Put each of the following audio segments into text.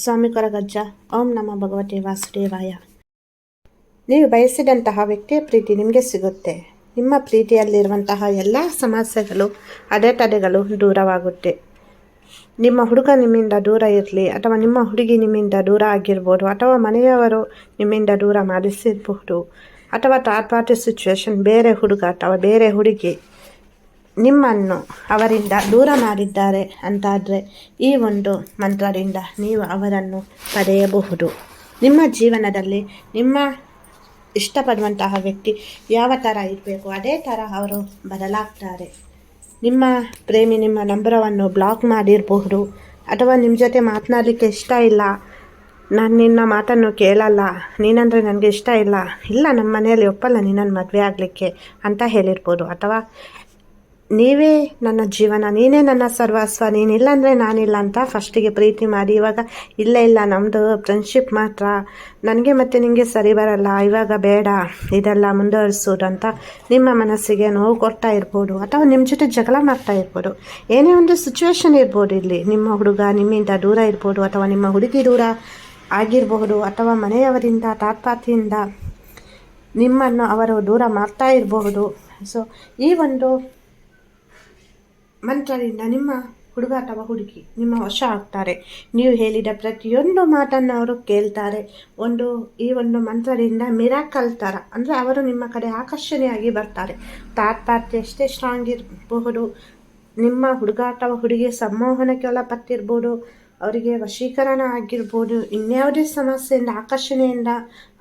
ಸ್ವಾಮಿ ಕೊರಗಜ್ಜ ಓಂ ನಮ ಭಗವತಿ ವಾಸುದೇವಾಯ. ನೀವು ಬಯಸಿದಂತಹ ವ್ಯಕ್ತಿಯ ಪ್ರೀತಿ ನಿಮಗೆ ಸಿಗುತ್ತೆ. ನಿಮ್ಮ ಪ್ರೀತಿಯಲ್ಲಿರುವಂತಹ ಎಲ್ಲ ಸಮಸ್ಯೆಗಳು, ಅಡೆತಡೆಗಳು ದೂರವಾಗುತ್ತೆ. ನಿಮ್ಮ ಹುಡುಗ ನಿಮ್ಮಿಂದ ದೂರ ಇರಲಿ ಅಥವಾ ನಿಮ್ಮ ಹುಡುಗಿ ನಿಮ್ಮಿಂದ ದೂರ ಆಗಿರ್ಬೋದು ಅಥವಾ ಮನೆಯವರು ನಿಮ್ಮಿಂದ ದೂರ ಮಾಡಿಸಿರಬಹುದು ಅಥವಾ ಥರ್ಡ್ ಪಾರ್ಟಿ ಸಿಚುವೇಶನ್ ಬೇರೆ ಹುಡುಗ ಅಥವಾ ಬೇರೆ ಹುಡುಗಿ. ನಿಮ್ಮನ್ನು ಅವರಿಂದ ದೂರ ಮಾಡಿದ್ದಾರೆ ಅಂತಾದರೆ ಈ ಒಂದು ಮಂತ್ರದಿಂದ ನೀವು ಅವರನ್ನು ಪಡೆಯಬಹುದು. ನಿಮ್ಮ ಜೀವನದಲ್ಲಿ ನಿಮ್ಮ ಇಷ್ಟಪಡುವಂತಹ ವ್ಯಕ್ತಿ ಯಾವ ಥರ ಇರಬೇಕು, ಅದೇ ಥರ ಅವರು ಬದಲಾಗ್ತಾರೆ ನಿಮ್ಮ ಪ್ರೇಮಿ ನಿಮ್ಮ ನಂಬರವನ್ನು ಬ್ಲಾಕ್ ಮಾಡಿರಬಹುದು, ಅಥವಾ ನಿಮ್ಮ ಜೊತೆ ಮಾತನಾಡಲಿಕ್ಕೆ ಇಷ್ಟ ಇಲ್ಲ, ನಾನು ನಿನ್ನ ಮಾತನ್ನು ಕೇಳಲ್ಲ, ನೀನಂದರೆ ನನಗೆ ಇಷ್ಟ ಇಲ್ಲ ಇಲ್ಲ ನಮ್ಮ ಮನೆಯಲ್ಲಿ ಒಪ್ಪಲ್ಲ ನಿನ್ನನ್ನು ಮದುವೆ ಆಗಲಿಕ್ಕೆ ಅಂತ ಹೇಳಿರ್ಬೋದು. ಅಥವಾ ನೀವೇ ನನ್ನ ಜೀವನ, ನೀನೇ ನನ್ನ ಸರ್ವಸ್ವ, ನೀನಿಲ್ಲ ಅಂದರೆ ನಾನಿಲ್ಲ ಅಂತ ಫಸ್ಟಿಗೆ ಪ್ರೀತಿ ಮಾಡಿ. ಇವಾಗ ಇಲ್ಲ ಇಲ್ಲ ನಮ್ಮದು ಫ್ರೆಂಡ್ಶಿಪ್ ಮಾತ್ರ. ನನಗೆ ಮತ್ತು ನಿಮಗೆ ಸರಿ ಬರಲ್ಲ, ಇವಾಗ ಬೇಡ, ಇದೆಲ್ಲ ಮುಂದುವರಿಸೋದು ಅಂತ ನಿಮ್ಮ ಮನಸ್ಸಿಗೆ ನೋವು ಕೊಡ್ತಾ ಇರ್ಬೋದು, ಅಥವಾ ನಿಮ್ಮ ಜೊತೆ ಜಗಳ ಮಾಡ್ತಾ ಇರ್ಬೋದು. ಏನೇ ಒಂದು ಸಿಚುವೇಶನ್ ಇರ್ಬೋದು ಇಲ್ಲಿ. ನಿಮ್ಮ ಹುಡುಗ ನಿಮ್ಮಿಂದ ದೂರ ಇರ್ಬೋದು, ಅಥವಾ ನಿಮ್ಮ ಹುಡುಗಿ ದೂರ ಆಗಿರಬಹುದು ಅಥವಾ ಮನೆಯವರಿಂದ ತಾತ್ಪಾತಿಯಿಂದ ನಿಮ್ಮನ್ನು ಅವರು ದೂರ ಮಾಡ್ತಾ ಇರಬಹುದು ಸೊ ಈ ಒಂದು ಮಂತ್ರದಿಂದ ನಿಮ್ಮ ಹುಡುಗ ಅಥವಾ ಹುಡುಗಿ ನಿಮ್ಮ ವಶ ಆಗ್ತಾರೆ. ನೀವು ಹೇಳಿದ ಪ್ರತಿಯೊಂದು ಮಾತನ್ನು ಅವರು ಕೇಳ್ತಾರೆ. ಒಂದು, ಈ ಒಂದು ಮಂತ್ರದಿಂದ ಮಿರಾಕಲ್ ಥರ, ಅಂದರೆ ಅವರು ನಿಮ್ಮ ಕಡೆ ಆಕರ್ಷಣೆಯಾಗಿ ಬರ್ತಾರೆ. ತಾತ್ಪಾರ್ತಿ ಎಷ್ಟೇ ಸ್ಟ್ರಾಂಗ್ ಇರಬಹುದು, ನಿಮ್ಮ ಹುಡುಗ ಅಥವಾ ಹುಡುಗಿ ಸಂಮೋಹನಕ್ಕೆ ಒಳಪಟ್ಟಿರ್ಬೋದು ಅವರಿಗೆ ವಶೀಕರಣ ಆಗಿರ್ಬೋದು, ಇನ್ಯಾವುದೇ ಸಮಸ್ಯೆಯಿಂದ, ಆಕರ್ಷಣೆಯಿಂದ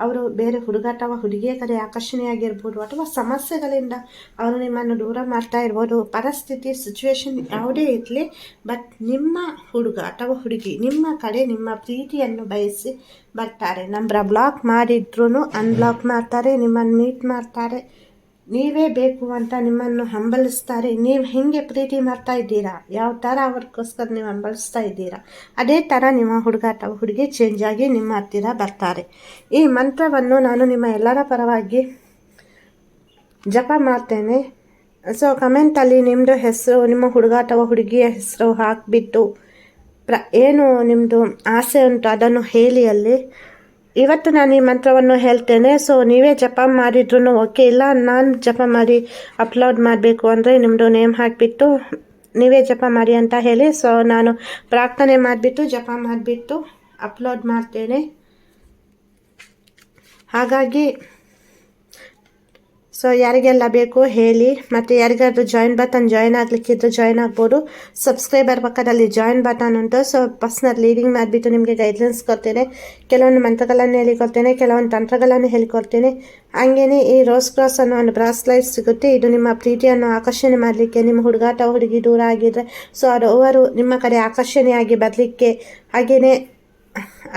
ಅವರು ಬೇರೆ ಹುಡುಗ ಅಥವಾ ಹುಡುಗಿಯ ಕಡೆ ಆಕರ್ಷಣೆಯಾಗಿರ್ಬೋದು ಅಥವಾ ಸಮಸ್ಯೆಗಳಿಂದ ಅವರು ನಿಮ್ಮನ್ನು ದೂರ ಮಾಡ್ತಾ ಇರ್ಬೋದು. ಪರಿಸ್ಥಿತಿ ಸಿಚುವೇಶನ್ ಯಾವುದೇ ಇರಲಿ ಬಟ್ ನಿಮ್ಮ ಹುಡುಗ ಅಥವಾ ಹುಡುಗಿ, ನಿಮ್ಮ ಕಡೆ ನಿಮ್ಮ ಪ್ರೀತಿಯನ್ನು ಬಯಸಿ ಬರ್ತಾರೆ. ನಂಬರ ಬ್ಲಾಕ್ ಮಾಡಿದ್ರೂ ಅನ್ಬ್ಲಾಕ್ ಮಾಡ್ತಾರೆ, ನಿಮ್ಮನ್ನು ಮೀಟ್ ಮಾಡ್ತಾರೆ. ನೀವೇ ಬೇಕು ಅಂತ ನಿಮ್ಮನ್ನು ಹಂಬಲಿಸ್ತಾರೆ. ನೀವು ಹೇಗೆ ಪ್ರೀತಿ ಮಾಡ್ತಾ ಇದ್ದೀರಾ? ಯಾವ ಥರ ಅವ್ರಿಗೋಸ್ಕರ ನೀವು ಹಂಬಲಿಸ್ತಾ ಇದ್ದೀರಾ? ಅದೇ ಥರ ನಿಮ್ಮ ಹುಡುಗ ಅಥವಾ ಹುಡುಗಿ ಚೇಂಜ್ ಆಗಿ ನಿಮ್ಮ ಹತ್ತಿರ ಬರ್ತಾರೆ. ಈ ಮಂತ್ರವನ್ನು ನಾನು ನಿಮ್ಮ ಎಲ್ಲರ ಪರವಾಗಿ ಜಪ ಮಾಡ್ತೇನೆ. ಸೊ ಕಮೆಂಟಲ್ಲಿ ನಿಮ್ಮದು ಹೆಸರು, ನಿಮ್ಮ ಹುಡುಗ ಅಥವಾ ಹುಡುಗಿಯ ಹೆಸರು ಹಾಕಿಬಿಟ್ಟು ಪ್ರ ಏನು ನಿಮ್ಮದು ಆಸೆ ಉಂಟು ಅದನ್ನು ಹೇಳಿ ಅಲ್ಲಿ. ಇವತ್ತು ನಾನು ಈ ಮಂತ್ರವನ್ನು ಹೇಳ್ತೇನೆ. ಸೊ ನೀವೇ ಜಪ ಮಾಡಿದ್ರು ಓಕೆ ಇಲ್ಲ. ನಾನು ಜಪ ಮಾಡಿ ಅಪ್ಲೋಡ್ ಮಾಡಬೇಕು ಅಂದರೆ ನಿಮ್ಮದು ನೇಮ್ ಹಾಕಿಬಿಟ್ಟು ನೀವೇ ಜಪ ಮಾಡಿ ಅಂತ ಹೇಳಿ. ಸೊ ನಾನು ಪ್ರಾರ್ಥನೆ ಮಾಡಿಬಿಟ್ಟು, ಜಪ ಮಾಡಿಬಿಟ್ಟು ಅಪ್ಲೋಡ್ ಮಾಡ್ತೇನೆ. ಹಾಗಾಗಿ ಸೊ ಯಾರಿಗೆಲ್ಲ ಬೇಕು ಹೇಳಿ, ಮತ್ತು ಯಾರಿಗಾದ್ರೂ ಜಾಯಿನ್ ಬಟನ್ ಜಾಯಿನ್ ಆಗಲಿಕ್ಕಿದ್ರು ಜಾಯಿನ್ ಆಗ್ಬೋದು. ಸಬ್ಸ್ಕ್ರೈಬರ್ ಪಕ್ಕದಲ್ಲಿ ಜಾಯಿನ್ ಬಟನ್ ಉಂಟು. ಸೊ ಪರ್ಸ್ನಲ್ ಲೀಡಿಂಗ್ ಮಾಡಿಬಿಟ್ಟು ನಿಮಗೆ ಗೈಡ್ಲೈನ್ಸ್ ಕೊಡ್ತೇನೆ. ಕೆಲವೊಂದು ಮಂತ್ರಗಳನ್ನು ಹೇಳಿಕೊಡ್ತೇನೆ, ಕೆಲವೊಂದು ತಂತ್ರಗಳನ್ನು ಹೇಳಿಕೊಡ್ತೇನೆ. ಹಾಗೆಯೇ ಈ ರೋಸ್ ಕ್ರಾಸ್ ಅನ್ನೋ ಒಂದು ಬ್ರಾಸ್ಲೈಟ್ ಸಿಗುತ್ತೆ. ಇದು ನಿಮ್ಮ ಪ್ರೀತಿಯನ್ನು ಆಕರ್ಷಣೆ ಮಾಡಲಿಕ್ಕೆ, ನಿಮ್ಮ ಹುಡುಗಾಟ, ಹುಡುಗಿ ದೂರ ಆಗಿದ್ರೆ. ಸೊ ಅದು ಅವರು ನಿಮ್ಮ ಕಡೆ ಆಕರ್ಷಣೆಯಾಗಿ ಬರಲಿಕ್ಕೆ ಹಾಗೆಯೇ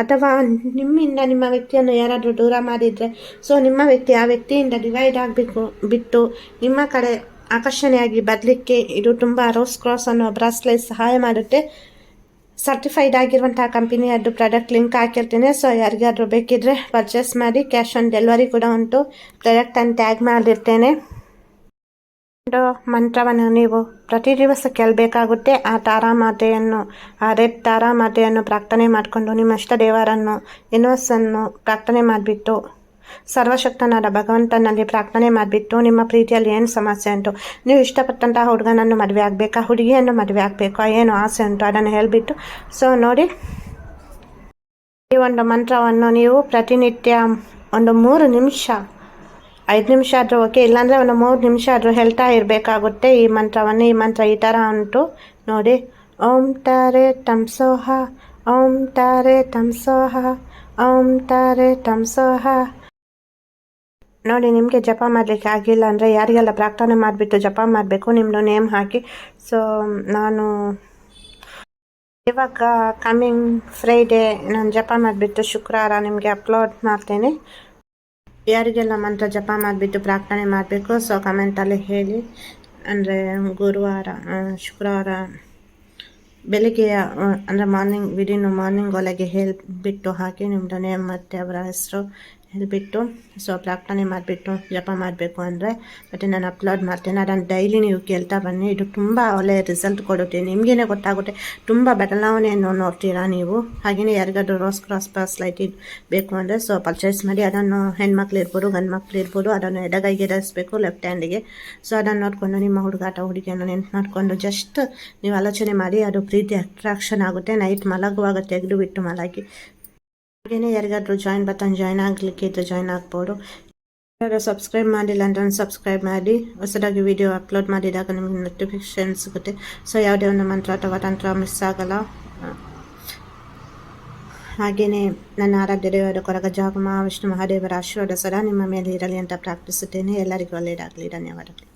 ಅಥವಾ ನಿಮ್ಮಿಂದ ನಿಮ್ಮ ವ್ಯಕ್ತಿಯನ್ನು ಯಾರಾದರೂ ದೂರ ಮಾಡಿದರೆ ಸೊ ನಿಮ್ಮ ವ್ಯಕ್ತಿ ಆ ವ್ಯಕ್ತಿಯಿಂದ ಡಿವೈಡ್ ಆಗಬೇಕು ಬಿಟ್ಟು ನಿಮ್ಮ ಕಡೆ ಆಕರ್ಷಣೆಯಾಗಿ ಬರಲಿಕ್ಕೆ ಇದು ತುಂಬ ರೋಸ್ ಕ್ರಾಸ್ ಅನ್ನೋ ಬ್ರಾಸ್ಲೈಟ್ ಸಹಾಯ ಮಾಡುತ್ತೆ. ಸರ್ಟಿಫೈಡ್ ಆಗಿರುವಂತಹ ಕಂಪನಿಯದ್ದು ಪ್ರಾಡಕ್ಟ್ ಲಿಂಕ್ ಹಾಕಿರ್ತೀನಿ. ಸೊ ಯಾರಿಗಾದರೂ ಬೇಕಿದ್ರೆ ಪರ್ಚೇಸ್ ಮಾಡಿ ಕ್ಯಾಶ್ ಆನ್ ಡೆಲಿವರಿ ಕೂಡ ಉಂಟು. ಪ್ರಾಡಕ್ಟನ್ನು ಟ್ಯಾಗ್ ಮಾಡಿರ್ತೇನೆ. ಮಂತ್ರವನ್ನು ನೀವು ಪ್ರತಿ ದಿವಸ ಕೇಳಬೇಕಾಗುತ್ತೆ ಆ ತಾರಾ ಮಾತೆಯನ್ನು ಆ ರೆಡ್ ತಾರಾಮಾತೆಯನ್ನು ಪ್ರಾರ್ಥನೆ ಮಾಡಿಕೊಂಡು ನಿಮ್ಮ ಇಷ್ಟ ದೇವರನ್ನು ಯೂನಿವರ್ಸನ್ನು ಪ್ರಾರ್ಥನೆ ಮಾಡಿಬಿಟ್ಟು, ಸರ್ವಶಕ್ತನಾದ ಭಗವಂತನಲ್ಲಿ ಪ್ರಾರ್ಥನೆ ಮಾಡಿಬಿಟ್ಟು ನಿಮ್ಮ ಪ್ರೀತಿಯಲ್ಲಿ ಏನು ಸಮಸ್ಯೆ ಉಂಟು? ನೀವು ಇಷ್ಟಪಟ್ಟಂತಹ ಹುಡುಗನನ್ನು ಮದುವೆ ಆಗಬೇಕಾ? ಹುಡುಗಿಯನ್ನು ಮದುವೆ ಆಗಬೇಕು? ಏನು ಆಸೆ ಉಂಟು? ಅದನ್ನು ಹೇಳಿಬಿಟ್ಟು ಸೊ ನೋಡಿ. ಈ ಒಂದು ಮಂತ್ರವನ್ನು ನೀವು ಪ್ರತಿನಿತ್ಯ ಒಂದು ಮೂರು ನಿಮಿಷ ಐದು ನಿಮಿಷ ಆದರೂ ಓಕೆ ಇಲ್ಲಾಂದರೆ ಒಂದು ಮೂರು ನಿಮಿಷ ಆದರೂ ಹೇಳ್ತಾ ಇರಬೇಕಾಗುತ್ತೆ. ಈ ಮಂತ್ರವನ್ನು, ಈ ಮಂತ್ರ ಈ ಥರ ಉಂಟು. ನೋಡಿ. ಓಂ ತಾರೆ ತಂಸೋಹ ಓಂ ತಾರೆ ತಂಸೋಹ ಓಂ ತಾರೆ ತಂಸೋಹ ನೋಡಿ, ನಿಮಗೆ ಜಪ ಮಾಡಲಿಕ್ಕೆ ಆಗಿಲ್ಲ ಅಂದರೆ ಯಾರಿಗೆಲ್ಲ ಪ್ರಾರ್ಥನೆ ಮಾಡಿಬಿಟ್ಟು ಜಪ ಮಾಡಬೇಕು ನಿಮ್ಮದು ನೇಮ್ ಹಾಕಿ. ಸೊ ನಾನು ಇವಾಗ ಕಮ್ಮಿಂಗ್ ಫ್ರೈಡೇ ನಾನು ಜಪ ಮಾಡಿಬಿಟ್ಟು ಶುಕ್ರವಾರ ನಿಮಗೆ ಅಪ್ಲೋಡ್ ಮಾಡ್ತೇನೆ. ಯಾರಿಗೆಲ್ಲ ಮಂತ್ರ ಜಪ ಮಾಡಿಬಿಟ್ಟು ಪ್ರಾರ್ಥನೆ ಮಾಡಬೇಕು ಸೊ ಕಮೆಂಟಲ್ಲಿ ಹೇಳಿ. ಅಂದರೆ ಗುರುವಾರ ಶುಕ್ರವಾರ ಬೆಳಿಗ್ಗೆ ಅಂದರೆ ಮಾರ್ನಿಂಗ್ ವಿದಿನ್ ಮಾರ್ನಿಂಗ್ ಒಳಗೆ ಹೇಳಿಬಿಟ್ಟು ಹಾಕಿ ನಿಮ್ಮ ನೇಮ್ ಮತ್ತು ಅವರ ಹೆಸರು ಹೇಳ್ಬಿಟ್ಟು ಸೊ ಪ್ರಾರ್ಥನೆ ಮಾಡಿಬಿಟ್ಟು, ಜಪ ಮಾಡಬೇಕು ಅಂದರೆ, ಮತ್ತು ನಾನು ಅಪ್ಲೋಡ್ ಮಾಡ್ತೇನೆ. ಅದನ್ನು ಡೈಲಿ ನೀವು ಕೇಳ್ತಾ ಬನ್ನಿ. ಇದು ತುಂಬ ಒಳ್ಳೆಯ ರಿಸಲ್ಟ್ ಕೊಡುತ್ತೆ. ನಿಮಗೇನೆ ಗೊತ್ತಾಗುತ್ತೆ. ತುಂಬ ಬದಲಾವಣೆಯನ್ನು ನೋಡ್ತೀರಾ ನೀವು? ಹಾಗೆಯೇ ಯಾರಿಗಾದ್ರೂ ರೋಸ್ ಕ್ರಾಸ್ ಪಾಸ್ ಲೈಟ್ ಬೇಕು ಅಂದರೆ ಸೊ ಪರ್ಚೇಸ್ ಮಾಡಿ, ಅದನ್ನು ಹೆಣ್ಮಕ್ಳು ಇರ್ಬೋದು ಗಂಡು ಮಕ್ಳು ಇರ್ಬೋದು, ಅದನ್ನು ಎಡಗೈಗೆ ಧರಿಸ್ಬೇಕು ಲೆಫ್ಟ್ ಹ್ಯಾಂಡಿಗೆ ಸೊ ಅದನ್ನು ನೋಡಿಕೊಂಡು ನಿಮ್ಮ ಹುಡುಗಾಟ ಹುಡುಗಿಯನ್ನು ನೆನ್ಪು ಮಾಡಿಕೊಂಡು ಜಸ್ಟ್ ನೀವು ಆಲೋಚನೆ ಮಾಡಿ, ಅದು ಪ್ರೀತಿ ಅಟ್ರಾಕ್ಷನ್ ಆಗುತ್ತೆ. ನೈಟ್ ಮಲಗುವಾಗ ತೆಗೆದು ಬಿಟ್ಟು ಮಲಗಿ. ಹಾಗೆಯೇ ಯಾರಿಗಾದ್ರೂ ಜಾಯಿನ್ ಬಟನ್ ಜಾಯ್ನ್ ಆಗಲಿಕ್ಕೆ ಇದ್ದು ಜಾಯಿನ್ ಆಗ್ಬೋದು. ಯಾರು ಸಬ್ಸ್ಕ್ರೈಬ್ ಮಾಡಿಲ್ಲ ಅಂದ್ರೆ ಸಬ್ಸ್ಕ್ರೈಬ್ ಮಾಡಿ. ಹೊಸದಾಗಿ ವಿಡಿಯೋ ಅಪ್ಲೋಡ್ ಮಾಡಿದಾಗ ನಿಮಗೆ ನೋಟಿಫಿಕೇಷನ್ ಸಿಗುತ್ತೆ. ಸೊ ಯಾವುದೇ ಒಂದು ಮಂತ್ರ ಅಥವಾ ತಂತ್ರ ಮಿಸ್ ಆಗಲ್ಲ. ಹಾಗೆಯೇ ನನ್ನ ಆರಾಧ್ಯ ದೇವರ ಕೊರಗ ಜಾಗಮ, ವಿಷ್ಣು ಮಹಾದೇವರ ಆಶೀರ್ವಾದ ಸದಾ ನಿಮ್ಮ ಮೇಲೆ ಇರಲಿ ಅಂತ ಪ್ರಾರ್ಥಿಸುತ್ತೇನೆ. ಎಲ್ಲರಿಗೂ ಒಳ್ಳೆಯದಾಗಲಿ. ಧನ್ಯವಾದಗಳು.